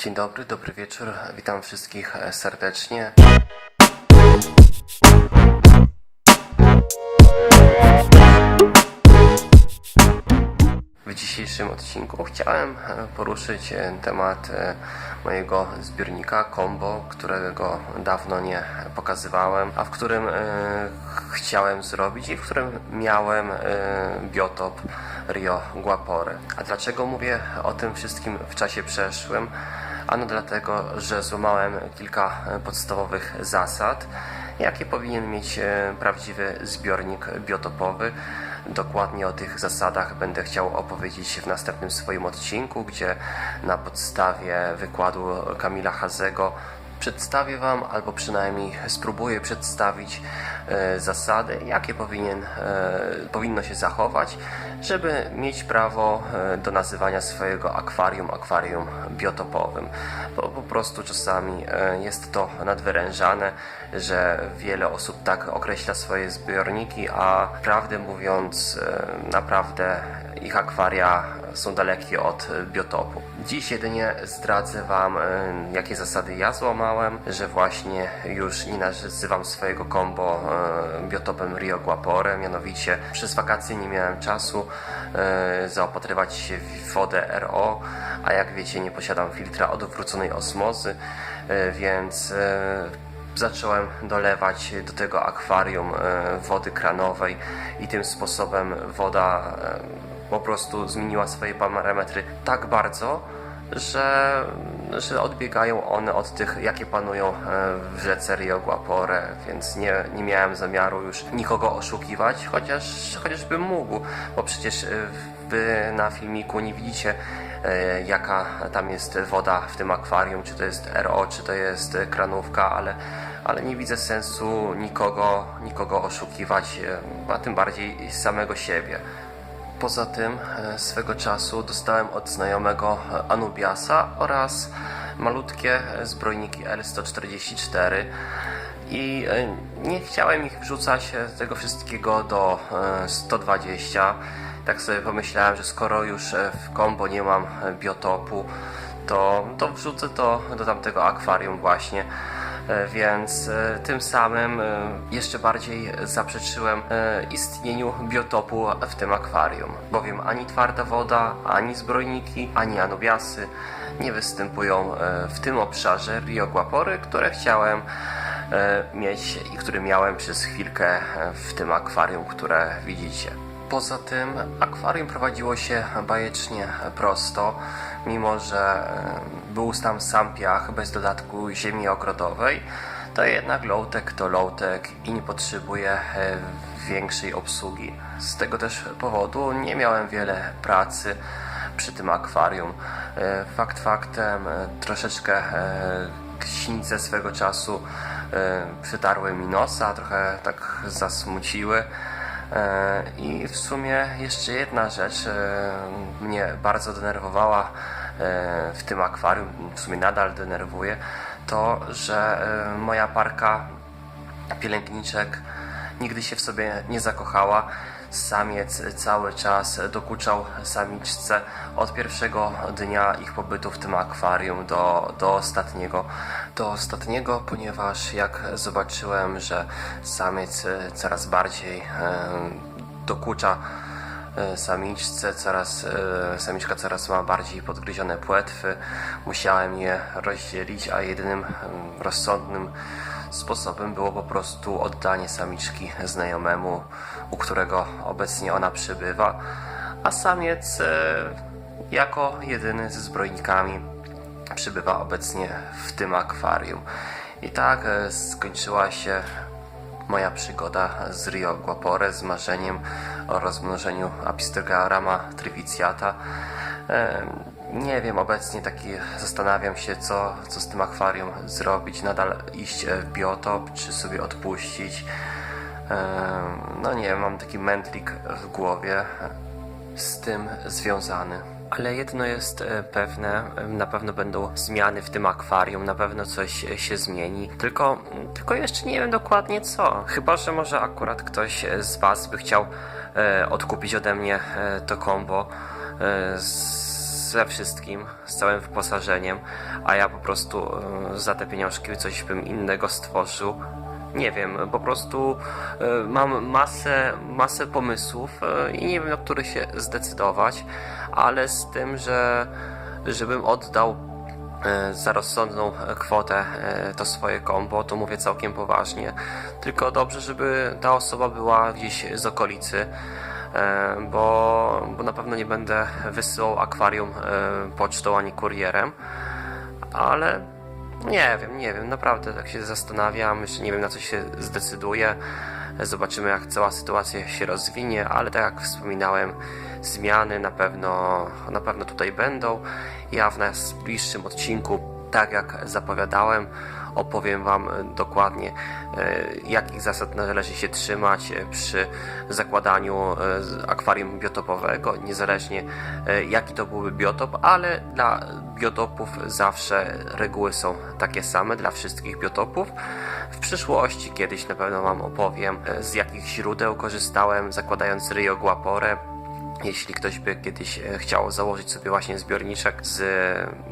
Dzień dobry, dobry wieczór. Witam wszystkich e, serdecznie. W dzisiejszym odcinku chciałem e, poruszyć e, temat mojego zbiornika Combo, którego dawno nie pokazywałem, a w którym ch- chciałem zrobić i w którym miałem biotop Rio Guapore. A dlaczego mówię o tym wszystkim w czasie przeszłym? Ano dlatego, że złamałem kilka e, podstawowych zasad, jakie powinien mieć e, prawdziwy zbiornik biotopowy. Dokładnie o tych zasadach będę chciał opowiedzieć w następnym swoim odcinku, gdzie na podstawie wykładu Kamila Hazego przedstawię Wam, albo przynajmniej spróbuję przedstawić e, zasady, jakie powinien, e, powinno się zachować, żeby mieć prawo e, do nazywania swojego akwarium akwarium biotopowym. Bo po prostu czasami jest to nadwyrężane, że wiele osób tak określa swoje zbiorniki, a prawdę mówiąc, naprawdę ich akwaria są dalekie od biotopu. Dziś jedynie zdradzę Wam, jakie zasady ja złamałem, że właśnie już nie nazywam swojego combo e, biotopem Rio Guapore, mianowicie przez wakacje nie miałem czasu e, zaopatrywać się w wodę RO, a jak wiecie nie posiadam filtra odwróconej osmozy, e, więc e, zacząłem dolewać do tego akwarium e, wody kranowej i tym sposobem woda e, po prostu zmieniła swoje parametry tak bardzo, że, że odbiegają one od tych, jakie panują e, w rzece Rio Guapore, więc nie, nie miałem zamiaru już nikogo oszukiwać, chociaż, chociaż bym mógł, bo przecież e, wy na filmiku nie widzicie e, jaka tam jest woda w tym akwarium, czy to jest RO, czy to jest kranówka, ale, ale nie widzę sensu nikogo, nikogo oszukiwać, a tym bardziej samego siebie. Poza tym e, swego czasu dostałem od znajomego e, Anubiasa oraz malutkie e, zbrojniki L144 i nie chciałem ich wrzucać tego wszystkiego do e, 120. Tak sobie pomyślałem, że skoro już w kombo nie mam biotopu, to, to wrzucę to do tamtego akwarium właśnie. E, Więc e, tym samym e, jeszcze bardziej zaprzeczyłem istnieniu biotopu w tym akwarium, bowiem ani twarda woda, ani zbrojniki, ani anubiasy nie występują w tym obszarze Rio Guapory, które chciałem mieć i który miałem przez chwilkę w tym akwarium, które widzicie. Poza tym akwarium prowadziło się bajecznie prosto, mimo że był tam sam piach bez dodatku ziemi ogrodowej, to jednak low-tech to low-tech i nie potrzebuje e, większej obsługi. Z tego też powodu nie miałem wiele pracy przy tym akwarium. E, Fakt faktem, e, troszeczkę sinice swego czasu przytarły mi nosa, trochę tak zasmuciły. I w sumie jeszcze jedna rzecz mnie bardzo denerwowała w tym akwarium, w sumie nadal denerwuje, to że e, moja parka pielęgniczek nigdy się w sobie nie zakochała. Samiec cały czas dokuczał samiczce od pierwszego dnia ich pobytu w tym akwarium do, do ostatniego. Do ostatniego, ponieważ jak zobaczyłem, że samiec e, coraz bardziej e, dokucza e, samiczce, coraz, e, samiczka coraz ma bardziej podgryzione płetwy. Musiałem je rozdzielić, a jedynym em, rozsądnym sposobem było po prostu oddanie samiczki znajomemu, u którego obecnie ona przybywa, a samiec e, jako jedyny ze zbrojnikami przybywa obecnie w tym akwarium. I tak e, skończyła się moja przygoda z Rio Guapore z marzeniem o rozmnożeniu Apistogarama triviciata. E, Nie wiem, obecnie taki zastanawiam się, co, co z tym akwarium zrobić. Nadal iść e, w biotop, czy sobie odpuścić. E, No nie wiem, mam taki mętlik w głowie z tym związany. Ale jedno jest e, pewne, na pewno będą zmiany w tym akwarium, na pewno coś e, się zmieni. Tylko, tylko jeszcze nie wiem dokładnie co. Chyba, że może akurat ktoś e, z Was by chciał odkupić ode mnie to combo z ze wszystkim, z całym wyposażeniem, a ja po prostu za te pieniążki coś bym innego stworzył. Nie wiem, po prostu e, mam masę, masę pomysłów e, i nie wiem, na który się zdecydować, ale z tym, że żebym oddał e, za rozsądną kwotę to swoje kombo, to mówię całkiem poważnie. Tylko dobrze, żeby ta osoba była gdzieś z okolicy, bo, bo na pewno nie będę wysyłał akwarium pocztą ani kurierem, ale nie wiem, nie wiem, naprawdę tak się zastanawiam, jeszcze nie wiem na co się zdecyduję. Zobaczymy jak cała sytuacja się rozwinie, ale tak jak wspominałem, zmiany na pewno, na pewno tutaj będą. Ja w najbliższym odcinku, tak jak zapowiadałem, opowiem Wam dokładnie, e, jakich zasad należy się trzymać e, przy zakładaniu e, akwarium biotopowego, niezależnie jaki to byłby biotop, ale dla biotopów zawsze reguły są takie same dla wszystkich biotopów. W przyszłości kiedyś na pewno Wam opowiem, z jakich źródeł korzystałem zakładając Rio Guaporę, jeśli ktoś by kiedyś e, chciał założyć sobie właśnie zbiorniczek z,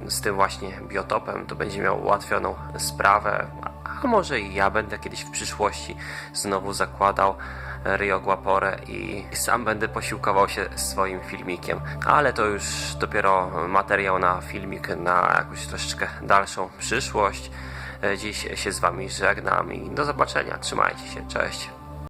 z tym właśnie biotopem, to będzie miał ułatwioną sprawę. A może i ja będę kiedyś w przyszłości znowu zakładał Rio Guaporę i sam będę posiłkował się swoim filmikiem. Ale to już dopiero materiał na filmik na jakąś troszeczkę dalszą przyszłość. E, Dziś się z Wami żegnam i do zobaczenia. Trzymajcie się, cześć.